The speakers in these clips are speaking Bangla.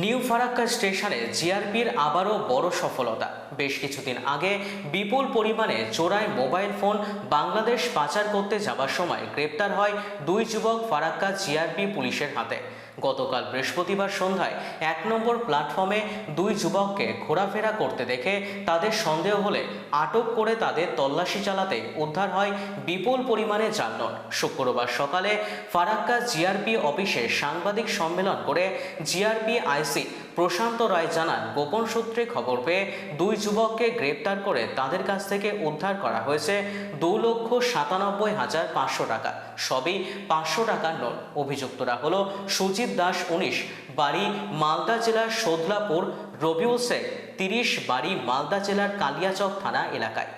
নিউ ফারাক্কা স্টেশনে জিআরপির আবারও বড় সফলতা। বেশ কিছুদিন আগে বিপুল পরিমাণে চোরাই মোবাইল ফোন বাংলাদেশ পাচার করতে যাবার সময় গ্রেপ্তার হয় দুই যুবক ফারাক্কা জিআরপি পুলিশের হাতে। গতকাল বৃহস্পতিবার সন্ধ্যায় এক নম্বর প্ল্যাটফর্মে দুই যুবককে ঘোরাফেরা করতে দেখে তাদের সন্দেহ হলে আটক করে তাদের তল্লাশি চালাতে উদ্ধার হয় বিপুল পরিমাণে জালনোট শুক্রবার সকালে ফারাক্কা জিআরপি অফিসে সাংবাদিক সম্মেলন করে জিআরপি আইসি। প্রশান্ত রায় জানান, গোপন সূত্রে খবর পেয়ে দুই যুবককে গ্রেপ্তার করে তাদের কাছ থেকে উদ্ধার করা হয়েছে দু লক্ষ সাতানব্বই হাজার পাঁচশো টাকা। সবই পাঁচশো টাকার নোট অভিযুক্তরা হল সুজিত দাস উনিশ, বাড়ি মালদা জেলার সোদলাপুর রবিউল শেখ তিরিশ বাড়ি মালদা জেলার কালিয়াচক থানা এলাকায়।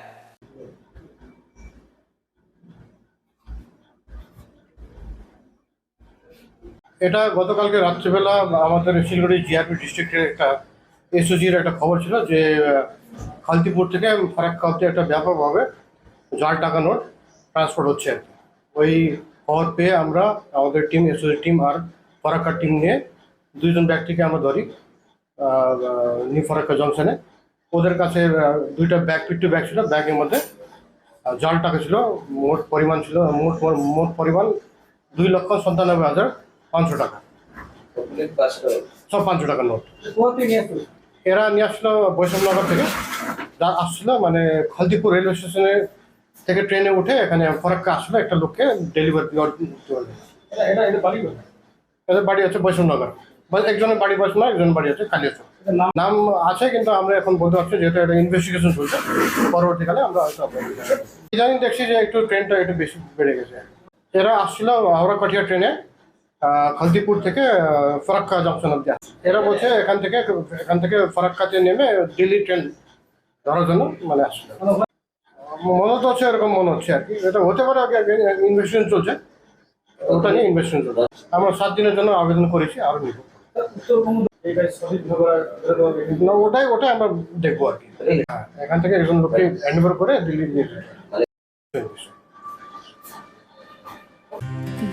এটা গতকালকে রাত্রিবেলা আমাদের শিলিগুড়ি জিআরপি ডিস্ট্রিক্টের একটা এসওজির একটা খবর ছিল যে খালতিপুর থেকে ফারাক্কা অব্দি একটা ব্যাপকভাবে জাল টাকা নোট ট্রান্সপোর্ট হচ্ছে। ওই খবর পেয়ে আমরা, আমাদের টিম এসওজি টিম আর ফারাক্কার টিম নিয়ে দুইজন ব্যক্তিকে আমরা ধরি নিউ ফারাক্কা জংশনে ওদের কাছে দুইটা ব্যাগ পিট্টু ব্যাগ ছিল ব্যাগের মধ্যে জাল টাকা ছিল, মোট পরিমাণ ছিল, মোট মোট পরিমাণ দুই লক্ষ সন্তানব্বই হাজার পাঁচশো টাকা। সব পাঁচশো টাকার নোট। এরা নিয়ে আসলো বৈষ্ণবনগর থেকে। যা আসছিল মানে খালদিপুর রেলওয়ে স্টেশনে থেকে ট্রেনে উঠে এখানে ফরাক্কা আসলো একটা লোককে ডেলিভারি এদের বাড়ি আছে বৈষ্ণবনগর। বা- একজনের বাড়ি বৈষ্ণব একজনের বাড়ি আছে কালিয়াচক। নাম আছে কিন্তু আমরা এখন বলতে পারছি যেহেতু একটা ইনভেস্টিগেশন চলছে। পরবর্তীকালে আমরা হয়তো ইদানিং দেখছি যে একটু ট্রেনটা একটু বেশি বেড়ে গেছে। এরা আসছিল হাওড়া কাঠিয়া ট্রেনে। খালদিপুর থেকে ফরাক্কা জংশন অব্দি আসছে। এরা বলছে এখান থেকে এখান থেকে ফরাক্কাতে নেমে দিল্লি ট্রেন ধরার জন্য মানে আসছিল মনে তো হচ্ছে এরকম মনে হচ্ছে আর কি। এটা হতে পারে আগে ইনভেস্টিগেশন চলছে। ওটা নিয়ে ইনভেস্টিগেশন চলছে। আমরা সাত দিনের জন্য আবেদন করেছি আরও নিব। ওটাই ওটাই আমরা দেখব আর কি। হ্যাঁ, এখান থেকে একজন লোককে হ্যান্ডওভার করে দিল্লি নিয়ে।